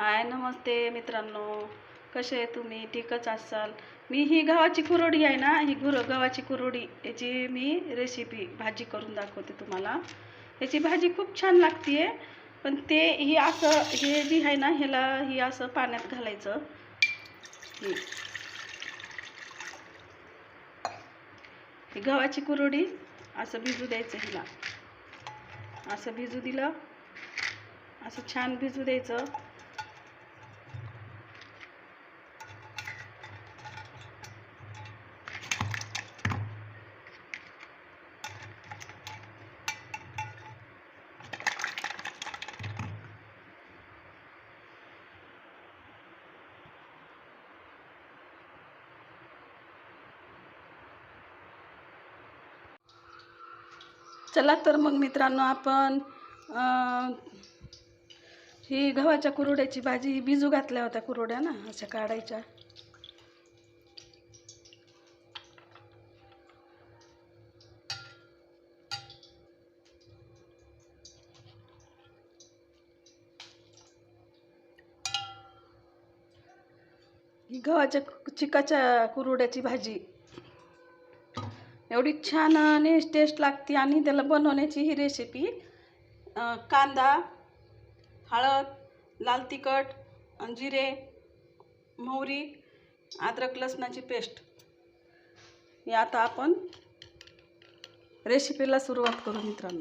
हाय नमस्ते मित्रांनो. कसे आहे तुम्ही? ठीकच असाल? मी ही गव्हाची कुरोडी आहे ना ही गुर गव्हाची कुरोडी याची मी रेसिपी भाजी करून दाखवते तुम्हाला. याची भाजी खूप छान लागते पण ते ही असं हे जी आहे ना ह्याला ही असं पाण्यात घालायचं. ही ही गव्हाची कुरोडी असं भिजू द्यायचं हिला. असं भिजू दिलं. असं छान भिजू द्यायचं. चला तर मग मित्रांनो आपण ही गव्हाच्या कुरोड्याची भाजी ही बिजू घातल्या होत्या कुरोड्या ना अशा काढायच्या. ही गव्हाच्या चिकाच्या कुरोड्याची भाजी. एवढी छान आणि टेस्ट लागते आणि त्याला बनवण्याची ही रेसिपी कांदा हळद लाल तिखट जिरे मोहरी अद्रक लसणाची पेस्ट हे आता आपण रेसिपीला सुरुवात करू मित्रांनो.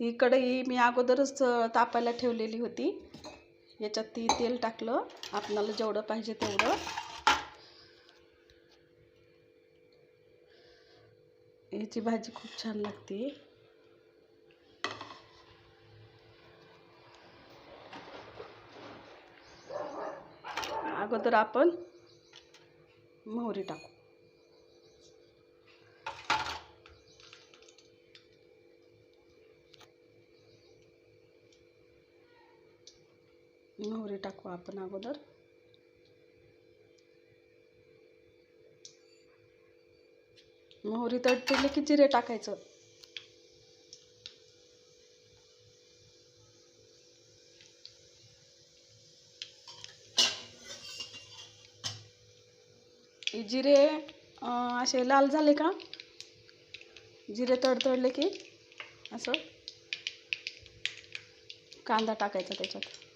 ही कढई मी अगोदरच तापायला ठेवलेली होती. याच्यात ती तेल टाकलं. आपणाला जेवढं पाहिजे तेवढं. याची भाजी खूप छान लागते. अगोदर आपण मोहरी टाकू. मोहरी टाकू आपण अगोदर. मोहरी तडतडली की जिरे टाकायचं? जिरे असे लाल झाले का? जिरे तडतडले की असं? कांदा टाकायचा त्याच्यात.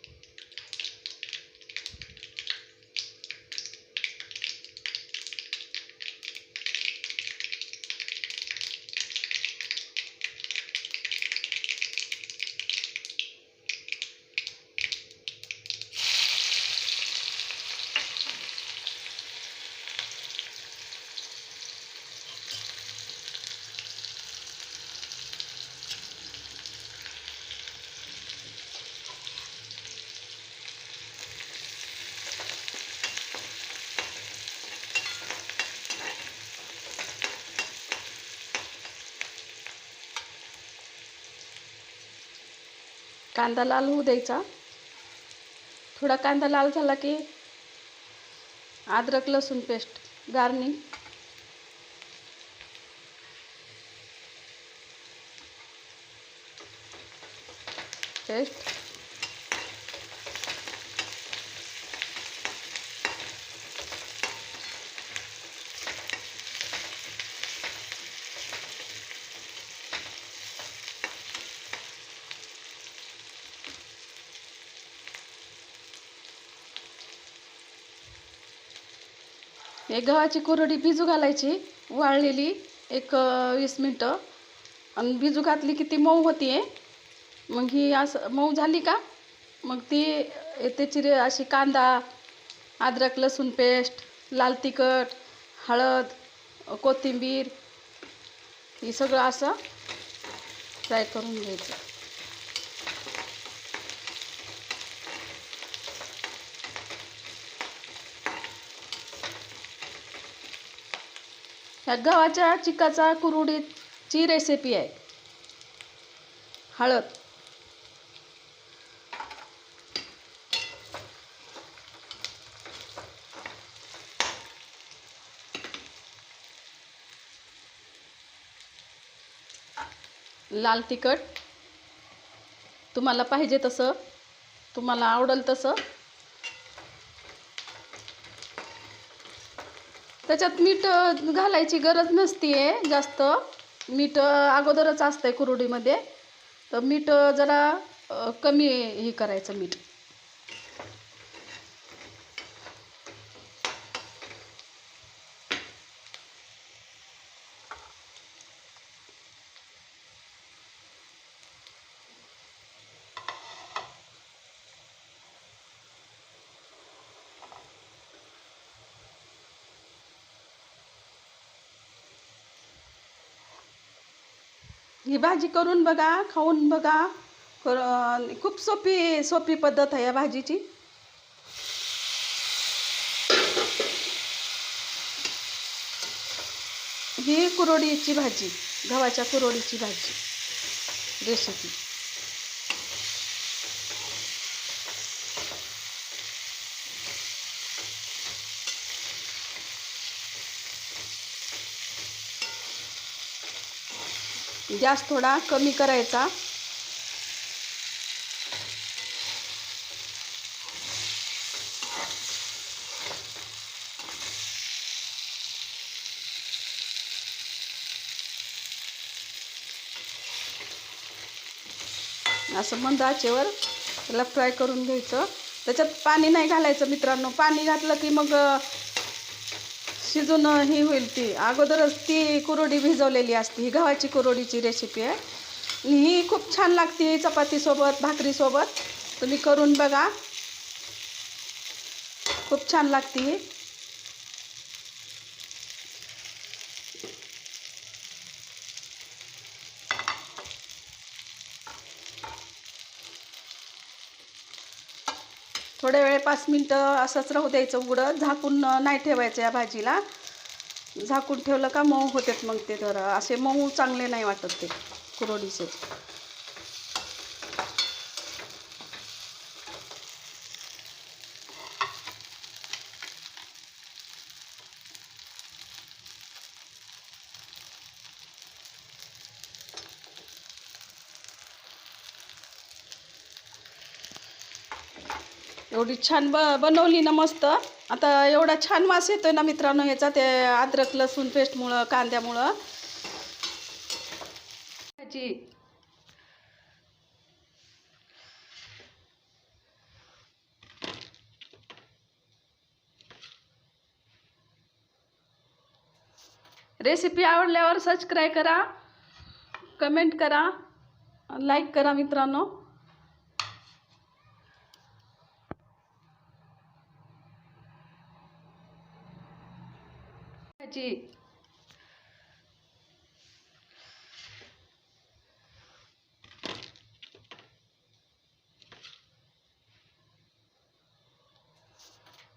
कांदा लाल होऊ द्यायचा. थोडा कांदा लाल झाला की अद्रक लसूण पेस्ट गार्निंग पेस्ट हे गव्हाची कुरडी भिजू घालायची वाळलेली एक वीस मिनटं. आणि भिजू घातली की ती मऊ होती आहे मग ही असं मऊ झाली का? मग ती त्याची रे अशी कांदा अद्रक लसूण पेस्ट लाल तिखट हळद कोथिंबीर हे सगळं असं फ्राय करून घ्यायचं. ह्या गव्हाच्या चिकाचा कुरुडीची रेसिपी आहे हळद. लाल तिखट. तुम्हाला पाहिजे तसं तुम्हाला आवडेल तसं. त्याच्यात मीठ घालायची गरज नसती आहे जास्त. मीठ अगोदरच असतं आहे कुरडीमध्ये. तर मीठ जरा कमी हे करायचं मीठ. ही भाजी करून बघा खाऊन बघा. कर- खूप सोपी सोपी पद्धत आहे या भाजीची. ही कुरोडीची भाजी गव्हाच्या कुरोडीची भाजी रेसिपी. गॅस थोडा कमी करायचा. असं मंद आचेवर त्याला फ्राय करून घ्यायचं. त्याच्यात पाणी नाही घालायचं मित्रांनो. पाणी घातलं की मग शिजून ही होईल ती. अगोदरच ती कुरोडी भिजवलेली असते. ही गव्हाची कुरोडीची रेसिपी आहे. ही खूप छान लागते चपातीसोबत भाकरीसोबत तुम्ही करून बघा. खूप छान लागते ही. थोड्या वेळ पाच मिनटं असंच राहू द्यायचं उघडं. झाकून नाही ठेवायचं या भाजीला. झाकून ठेवलं का मऊ होतात मग ते तर असे मऊ चांगले नाही वाटत ते कुरोडीचे. एवढी छान ब बनवली ना मस्त. आता एवढा छान वास येतोय ना मित्रांनो ह्याचा ते अद्रक लसूण पेस्टमुळं कांद्यामुळं भाजी. रेसिपी आवडल्यावर सबस्क्राईब करा कमेंट करा लाईक करा मित्रांनो. भाजी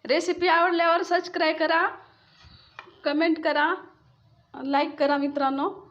रेसिपी आवडल्यावर सबस्क्राईब करा कमेंट करा लाईक करा मित्रांनो.